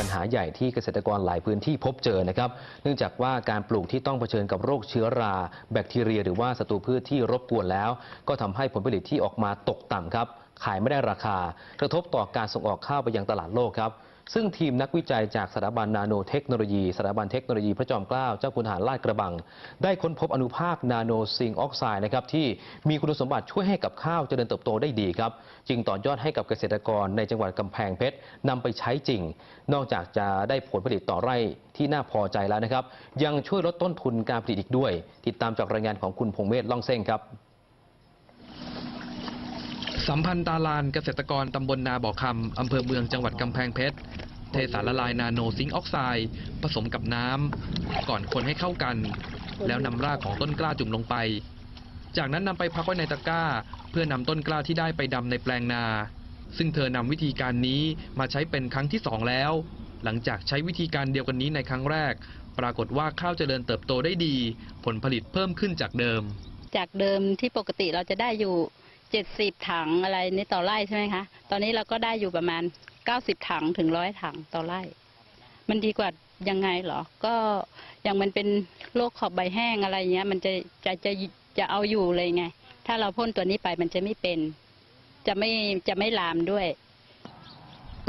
ัญหาใหญ่ที่เกษตรกรหลายพื้นที่พบเจอนะครับ เนื่องจากว่าการปลูกที่ต้องเผชิญกับโรคเชื้อราแบคทีเรีย หรือว่าศัตรูพืชที่รบกวนแล้ว ก็ทำให้ผลผลิตที่ออกมาตกต่ำครับ ขายไม่ได้ราคา กระทบต่อการส่งออกข้าวไปยังตลาดโลกครับ ซึ่งทีมนักวิจัยจากสถาบันนาโนเทคโนโลยีสถาบันเทคโนโลยีพระจอมเกล้าเจ้าคุณทหารลาดกระบัง ได้ค้นพบอนุภาคนาโนซิงออกไซด์นะครับที่มีคุณสมบัติช่วยให้กับข้าวเจริญเติบโตได้ดีครับ จึงต่อยอดให้กับเกษตรกรในจังหวัดกำแพงเพชรนำไปใช้จริง นอกจากจะได้ผลผลิตต่อไร่ที่น่าพอใจแล้วนะครับ ยังช่วยลดต้นทุนการผลิตอีกด้วย ติดตามจากรายงานของคุณพงเมธล่องเส้งครับสัมพันธ์ตาลานเกษตรกรตำบลนาบ่อคำอำเภอเมืองจังหวัดกำแพงเพชร เทสารละลายนาโนซิงค์ออกไซด์ผสมกับน้ำก่อนคนให้เข้ากัน แล้วนำรากของต้นกล้าจุ่มลงไป จากนั้นนำไปพักไว้ในตะกร้า เพื่อนำต้นกล้าที่ได้ไปดำในแปลงนา ซึ่งเธอนำวิธีการนี้มาใช้เป็นครั้งที่สองแล้ว หลังจากใช้วิธีการเดียวกันนี้ในครั้งแรก ปรากฏว่าข้าวเจริญเติบโตได้ดี ผลผลิตเพิ่มขึ้นจากเดิม จากเดิมที่ปกติเราจะได้อยู่ เจ็ดสิบถังอะไรนี่ต่อไร่ใช่ไหมคะ ตอนนี้เราก็ได้อยู่ประมาณเก้าสิบถังถึงร้อยถังต่อไร่ มันดีกว่ายังไงเหรอ ก็อย่างมันเป็นโรคขอบใบแห้งอะไรเงี้ย มันจะจะจะจะเอาอยู่เลยไง ถ้าเราพ่นตัวนี้ไปมันจะไม่เป็น จะไม่จะไม่ลามด้วย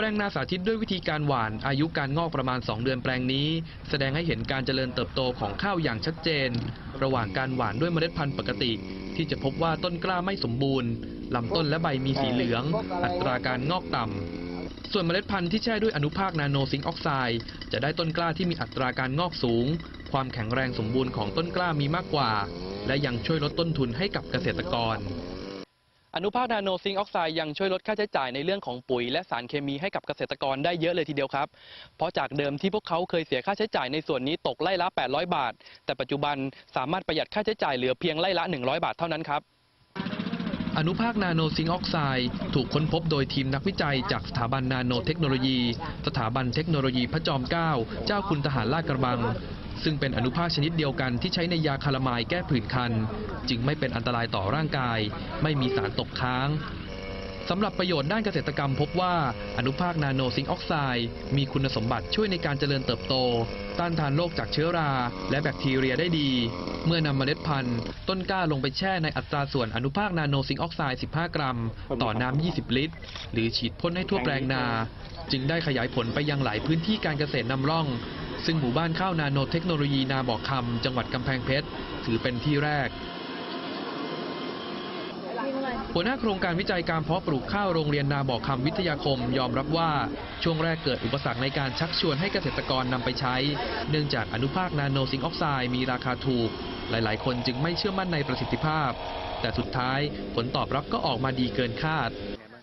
ลงนาสาธิตด้วยวิธีการหว่าน อายุการงอกประมาณ 2 เดือนแปลงนี้ แสดงให้เห็นการเจริญเติบโตของข้าวอย่างชัดเจน ระหว่างการหว่านด้วยเมล็ดพันธุ์ปกติ ที่จะพบว่าต้นกล้าไม่สมบูรณ์ลำต้นและใบมีสีเหลือง อัตราการงอกต่ำส่วนเมล็ดพันธุ์ที่แช่ด้วยอนุภาคนาโนซิงออกไซด์จะได้ต้นกล้าที่มีอัตราการงอกสูง ความแข็งแรงสมบูรณ์ของต้นกล้ามีมากกว่า และยังช่วยลดต้นทุนให้กับเกษตรกร อนุภาคนาโนซิงออกไซด์ยังช่วยลดค่าใช้จ่ายในเรื่องของปุ๋ยและสารเคมีให้กับเกษตรกรได้เยอะเลยทีเดียวครับ เพราะจากเดิมที่พวกเขาเคยเสียค่าใช้จ่ายในส่วนนี้ตกไร่ละ 800 บาท แต่ปัจจุบันสามารถประหยัดค่าใช้จ่ายเหลือเพียงไร่ละ 100 บาทเท่านั้นครับอนุภาคนาโนซิงออกไซด์ถูกค้นพบโดยทีมนักวิจัยจากสถาบันนาโนเทคโนโลยี สถาบันเทคโนโลยีพระจอมเกล้าเจ้าคุณทหารลาดกระบัง ซึ่งเป็นอนุภาคชนิดเดียวกันที่ใช้ในยาคาลามายแก้ผื่นคัน จึงไม่เป็นอันตรายต่อร่างกาย ไม่มีสารตกค้างสำหรับประโยชน์ด้านเกษตรกรรมพบว่าอนุภาคนาโนซิงออกไซด์มีคุณสมบัติช่วยในการเจริญเติบโต ต้านทานโรคจากเชื้อรา และแบคทีเรียได้ดี เมื่อนำเมล็ดพันธุ์ ต้นกล้าลงไปแช่ในอัตราส่วนอนุภาคนาโนซิงออกไซด์ 15 กรัม ต่อน้ำ 20 ลิตร หรือฉีดพ่นให้ทั่วแปลงนา จึงได้ขยายผลไปยังหลายพื้นที่การเกษตรนำร่อง ซึ่งหมู่บ้านข้าวนาโนเทคโนโลยีนาบอกคำจังหวัดกำแพงเพชร ถือเป็นที่แรก หัวหน้าโครงการวิจัยการเพาะปลูกข้าวโรงเรียนนาบอกคำวิทยาคมยอมรับว่า ช่วงแรกเกิดอุปสรรคในการชักชวนให้เกษตรกรนำไปใช้ เนื่องจากอนุภาคนาโนซิงค์ออกไซด์มีราคาถูก หลาย ๆ คนจึงไม่เชื่อมั่นในประสิทธิภาพ แต่สุดท้ายผลตอบรับก็ออกมาดีเกินคาด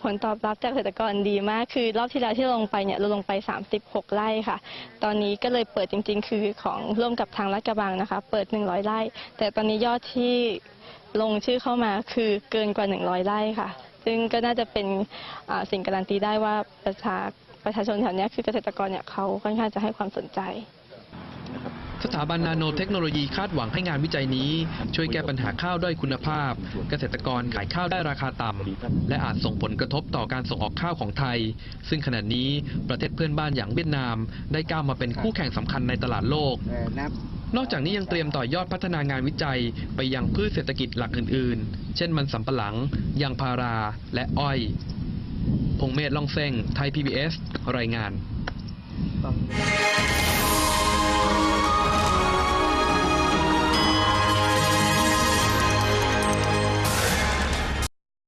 ผลตอบรับจากเกษตรกรดีมากคือ รอบที่แล้วที่ลงไปเนี่ยเราลงไป 36 ไร่ค่ะ ตอนนี้ก็เลยเปิดจริง ๆ คือของร่วมกับทางรัฐกระบังนะคะ เปิด 100 ไร่ แต่ตอนนี้ยอดที่ลงชื่อเข้ามาคือเกินกว่า 100 ไร่ค่ะ ซึ่งก็น่าจะเป็นสิ่งการันตีได้ว่าประชาประชาชนแถวนี้คือเกษตรกรเนี่ยเขาค่อนข้างจะให้ความสนใจ สถาบันนาโนเทคโนโลยีคาดหวังให้งานวิจัยนี้ ช่วยแก้ปัญหาข้าวด้อยคุณภาพ เกษตรกรขายข้าวได้ราคาต่ำ และอาจส่งผลกระทบต่อการส่งออกข้าวของไทย ซึ่งขณะนี้ประเทศเพื่อนบ้านอย่างเวียดนาม ได้ก้าวมาเป็นคู่แข่งสำคัญในตลาดโลกนอกจากนี้ยังเตรียมต่อยอดพัฒนางานวิจัยไปยังพืชเศรษฐกิจหลักอื่น ๆ เช่นมันสำปะหลัง ยางพารา และอ้อย พงเมธล่องเส้งไทย PBS รายงาน